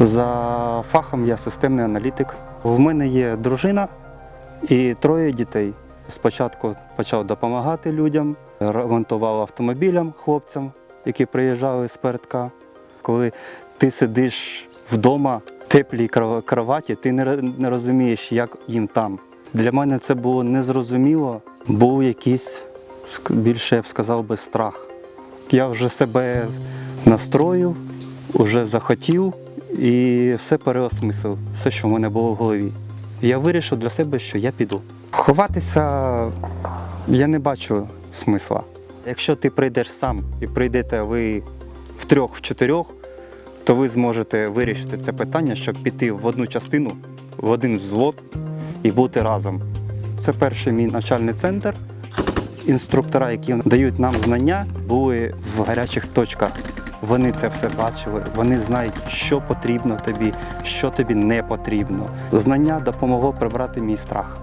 За фахом я системний аналітик. В мене є дружина і троє дітей. Спочатку почав допомагати людям, ремонтував автомобілям хлопцям, які приїжджали з передка. Коли ти сидиш вдома в теплій кроваті, ти не розумієш, як їм там. Для мене це було незрозуміло, був якийсь, більше я б сказав би, страх. Я вже себе настроїв, вже захотів і все переосмислив, все, що в мене було в голові. Я вирішив для себе, що я піду. Ховатися я не бачу смисла. Якщо ти прийдеш сам і прийдете ви в трьох, в чотирьох, то ви зможете вирішити це питання, щоб піти в одну частину, в один взвод і бути разом. Це перший мій навчальний центр. Інструктора, які дають нам знання, були в гарячих точках. Вони це все бачили, вони знають, що потрібно тобі, що тобі не потрібно. Знання допомогло прибрати мій страх.